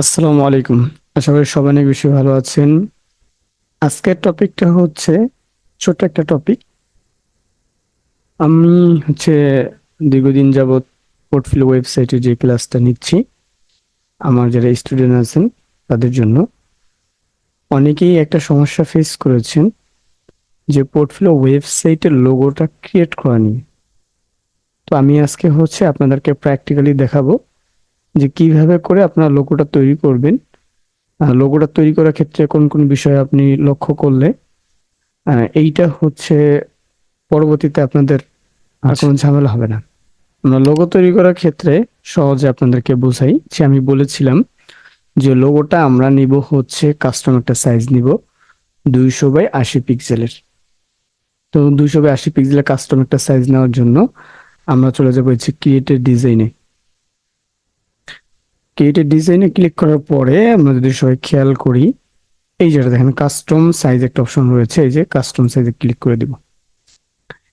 আসসালামু আলাইকুম। আশা করি সবাই অনেক বেশি ভালো আছেন। আজকের টপিকটা হচ্ছে ছোট্ট একটা টপিক। আমি হচ্ছে দীর্ঘদিন যাবৎ পোর্টফোলিও ওয়েবসাইটে যে ক্লাসটা নিচ্ছি, আমার যারা স্টুডেন্ট আছেন তাদের জন্য। অনেকেই একটা সমস্যা ফেস করেছেন যে পোর্টফোলিও ওয়েবসাইটের লোগোটা ক্রিয়েট করা নিয়ে। তো আমি আজকে হচ্ছে আপনাদেরকে প্র্যাকটিক্যালি দেখাবো যে কীভাবে করে আপনার লোগোটা তৈরি করবেন। লোগোটা তৈরি করার ক্ষেত্রে কোন কোন বিষয়ে আপনি লক্ষ্য করলে? এইটা হচ্ছে পরবর্তীতে আপনাদের আর কোনো ঝামেলা হবে না। আমরা লোগো তৈরি করার ক্ষেত্রে সহজে আপনাদেরকে বোঝাই যে আমি বলেছিলাম যে লোগোটা আমরা নিব হচ্ছে কাস্টম একটা সাইজ নিব দুইশো বাই আশি পিক্সেলের তো দুইশো বাই আশি পিক্সেলের কাস্টম একটা সাইজ নেওয়ার জন্য আমরা চলে যাব হচ্ছে ক্রিয়েটেড ডিজাইনে ক্রিয়েটেড ডিজাইনে ক্লিক করার পরে আমরা যদি সবাই খেয়াল করি, এই যেটা দেখেন কাস্টম সাইজ একটা অপশন রয়েছে, এই যে কাস্টম সাইজে ক্লিক করে দিব।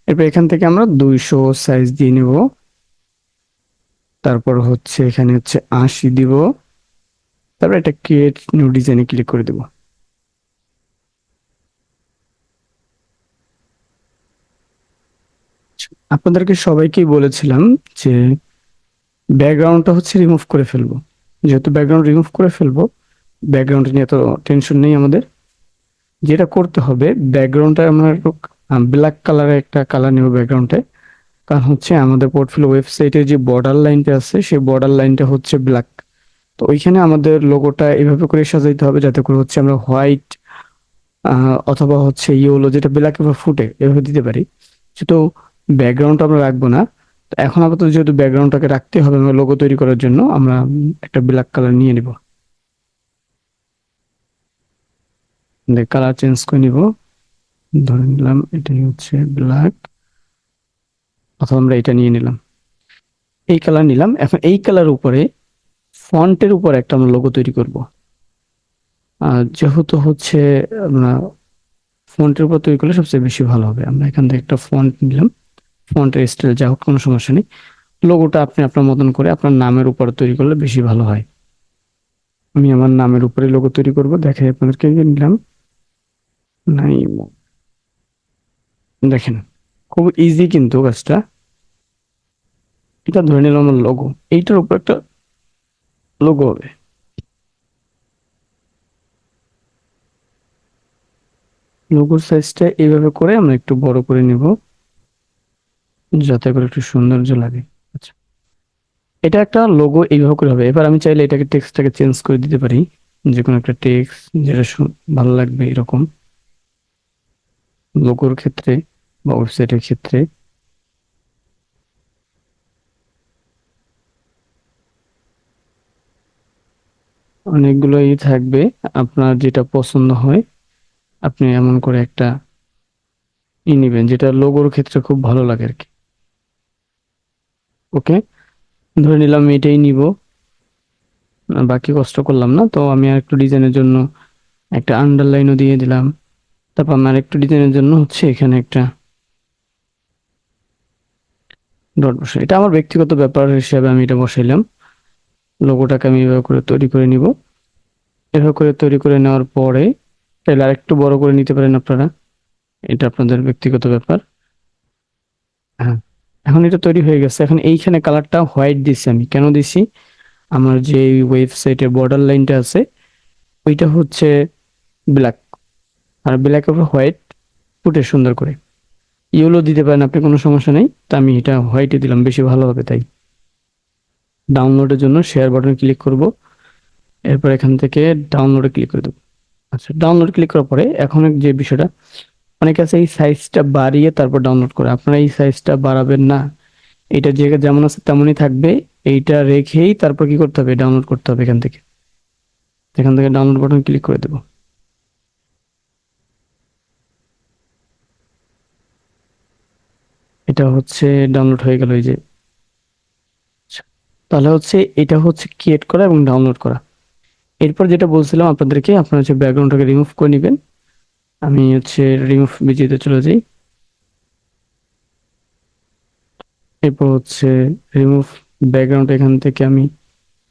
এরপর এখান থেকে আমরা দুইশো সাইজ দিয়ে নেব। তারপর হচ্ছে এখানে হচ্ছে আশি দিব। তারপর এটা ক্রিয়েট নিউ ডিজাইনে ক্লিক করে দেব। আপনাদেরকে সবাইকেই বলেছিলাম যে ব্যাকগ্রাউন্ডটা হচ্ছে রিমুভ করে ফেলব। যেহেতু ব্যাকগ্রাউন্ড রিমুভ করে ফেলব ব্যাকগ্রাউন্ড নিয়ে তো টেনশন নেই আমাদের। যেটা করতে হবে ব্যাকগ্রাউন্ডটা আমরা ব্ল্যাক কালারের একটা কালার নেব ব্যাকগ্রাউন্ডে কারণ হচ্ছে আমাদের পোর্টফোলিও ওয়েবসাইটে যে বর্ডার লাইনটা আছে, সেই বর্ডার লাইনটা হচ্ছে ব্ল্যাক তো ওইখানে আমাদের লোগোটা এভাবে করে সাজাইতে হবে যাতে করে হচ্ছে আমরা হোয়াইট অথবা হচ্ছে ইয়েলো যেটা ব্ল্যাক এভাবে ফুটে, এভাবে দিতে পারি। যেহেতু ব্যাকগ্রাউন্ডটা আমরা রাখব না তো এখন আপাতত যেহেতু ব্যাকগ্রাউন্ডটাকে রাখতে হবে আমরা লোগো তৈরি করার জন্য, আমরা একটা ব্ল্যাক কালার নিয়ে নিব। কালার চেঞ্জ করে নিব। ধরে নিলাম এটাই হচ্ছে ব্ল্যাক অথবা আমরা এটা নিয়ে নিলাম। এই কালার নিলাম। এখন এই কালার উপরে ফন্টের উপর একটা আমরা লোগো তৈরি করব। আর যেহেতু হচ্ছে আমরা ফন্টের উপর তৈরি করলে সবচেয়ে বেশি ভালো হবে। আমরা এখান থেকে একটা ফন্ট নিলাম। ফন্টের স্টাইল যা হোক, কোনো সমস্যা নেই। লোগোটা আপনি আপনার মতন করে আপনার নামের উপর তৈরি করলে বেশি ভালো হয়। আমি আমার নামের উপরে লোগো তৈরি করব, দেখাই আপনাদেরকে নিলাম। নাই, দেখেন, খুব ইজি কিন্তু কাজটা। এটা ধরে নিলাম আমার লোগো এইটার উপর একটা লোগো হবে। লোগোর সাইজটা এইভাবে করে আমরা একটু বড় করে নিব। যাতে করে একটু সৌন্দর্য লাগে। আচ্ছা। এটা একটা লোগো এইভাবে করে হবে। এবার আমি চাইলে এটাকে টেক্সটটাকে চেঞ্জ করে দিতে পারি। যে কোনো একটা টেক্সট যেটা ভালো লাগবে এরকম। লোগোর ক্ষেত্রে বা ওয়েবসাইটের ক্ষেত্রে। অনেকগুলোই থাকবে। আপনার যেটা পছন্দ হয়, আপনি এমন করে একটা ই নিবেন, যেটা লোগোর ক্ষেত্রে খুব ভালো লাগে আর কি। ওকে। ধরে নিলাম এটাই নিব। বাকি কষ্ট করলাম না, তো আমি আর একটু ডিজাইনের জন্য একটা আন্ডারলাইনও দিয়ে দিলাম। তারপর আমার একটু ডিজাইনের জন্য হচ্ছে এখানে একটা ডট বসাই। এটা আমার ব্যক্তিগত ব্যাপার হিসাবে আমি এটা বসাইলাম। লোগোটাকে আমি এভাবে করে তৈরি করে নিব। এভাবে করে তৈরি করে নেওয়ার পরে, তাহলে আরেকটু বড় করে নিতে পারেন আপনারা। এটা আপনাদের ব্যক্তিগত ব্যাপার। হ্যাঁ। এখন এটা তৈরি হয়ে গেছে। এখন এইখানে কালারটা হোয়াইট দিছি আমি। কেন দিছি? আমার যে ওয়েবসাইটের বর্ডার লাইনটা আছে, ওইটা হচ্ছে ব্ল্যাক আর ব্ল্যাকের উপর হোয়াইট ফুটে সুন্দর করে। ইয়েলো দিতে পারেন আপনি, কোনো সমস্যা নেই। তো আমি এটা হোয়াইটে দিলাম, বেশি ভালো হবে তাই। ডাউনলোডের জন্য শেয়ার বাটনে ক্লিক করব। এরপর এখান থেকে ডাউনলোডে ক্লিক করে দেবো। আচ্ছা ডাউনলোড ক্লিক করার পরে এখন যে বিষয়টা অনেকে আছে এই সাইজটা বাড়িয়ে তারপর ডাউনলোড করে। আপনারা এই সাইজটা বাড়াবেন না। এটা যে যেমন আছে তেমনই থাকবে। এইটা রেখেই তারপর কি করতে হবে? ডাউনলোড করতে হবে এখান থেকে। এখান থেকে ডাউনলোড বাটন ক্লিক করে দেবো। এটা হচ্ছে ডাউনলোড হয়ে গেল এই যে। আচ্ছা, তাহলে হচ্ছে এটা হচ্ছে ক্রিয়েট করা এবং ডাউনলোড করা। এরপর যেটা বলছিলাম আপনাদেরকে আপনারা হচ্ছে ব্যাকগ্রাউন্ডটাকে রিমুভ করে নেবেন। আমি হচ্ছে রিমুভ বিজিতে চলে যাই। এরপর হচ্ছে রিমুভ ব্যাকগ্রাউন্ড এখান থেকে আমি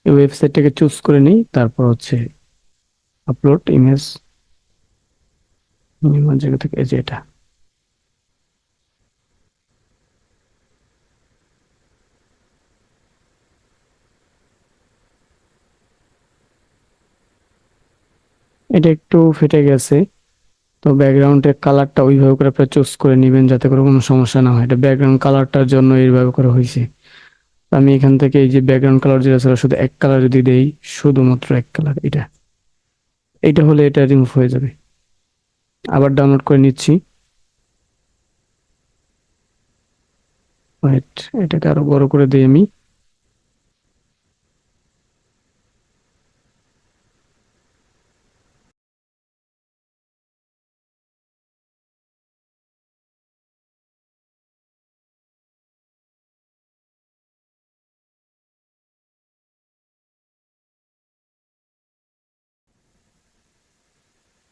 ওয়েবসাইটটাকে চুজ করে নিই, তারপর হচ্ছে আপলোড ইমেজ জায়গা থেকে এই যে এটা। এটা একটু ফেটে গেছে। তো ব্যাকগ্রাউন্ডের কালারটা ওইভাবে করে আপনারা চুজ করে নেবেন যাতে করে কোনো সমস্যা না হয়। এটা ব্যাকগ্রাউন্ড কালারটার জন্য এইভাবে করে হয়েছে। আমি এখান থেকে এই যে ব্যাকগ্রাউন্ড কালার যেটা ছিল, শুধু এক কালার যদি দেই, শুধুমাত্র এক কালার এটা। এটা হলে এটা রিমুভ হয়ে যাবে। আবার ডাউনলোড করে নিচ্ছি। এটাকে আরও বড় করে দিই আমি।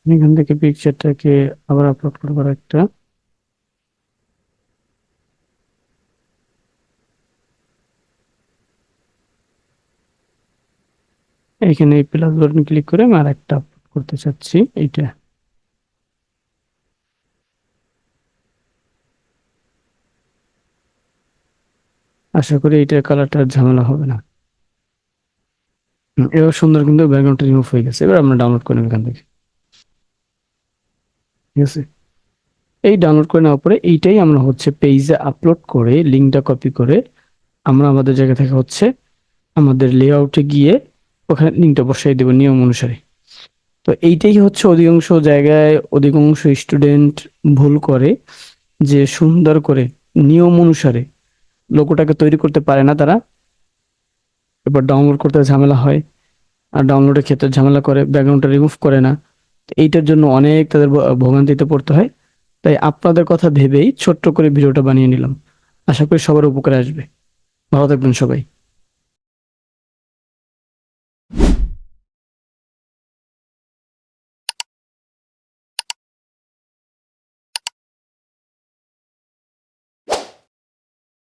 এখান থেকে পিকচারটাকে আবার আপলোড করব একটা। এখানে প্লাস বাটন ক্লিক করে আমি আর একটা আপলোড করতে চাচ্ছি, এইটা। আশা করি এইটার কালারটা ঝামেলা হবে না। এবার সুন্দর কিন্তু ব্যাকগ্রাউন্ডটা রিমুভ হয়ে গেছে, এবার আমরা ডাউনলোড করে নেব এখান থেকে। ঠিক আছে? এই ডাউনলোড করে নেওয়ার পরে এইটাই আমরা হচ্ছে পেজে আপলোড করে লিঙ্কটা কপি করে আমরা আমাদের জায়গা থেকে হচ্ছে আমাদের লেআউটে গিয়ে ওখানে লিঙ্কটা বসাই দেবো নিয়ম অনুসারে। তো এইটাই হচ্ছে অধিকাংশ জায়গায় অধিকাংশ স্টুডেন্ট ভুল করে যে সুন্দর করে নিয়ম অনুসারে লোগোটাকে তৈরি করতে পারে না তারা। এবার ডাউনলোড করতে ঝামেলা হয়, আর ডাউনলোডের ক্ষেত্রে ঝামেলা করে ব্যাকগ্রাউন্ডটা রিমুভ করে না। এইটার জন্য অনেক তাদের ভোগান্তিতে পড়তে হয়। তাই আপনাদের কথা ভেবেই ছোট্ট করে ভিডিওটা বানিয়ে নিলাম। আশা করি সবার উপকারে আসবে। ভালো থাকবেন সবাই।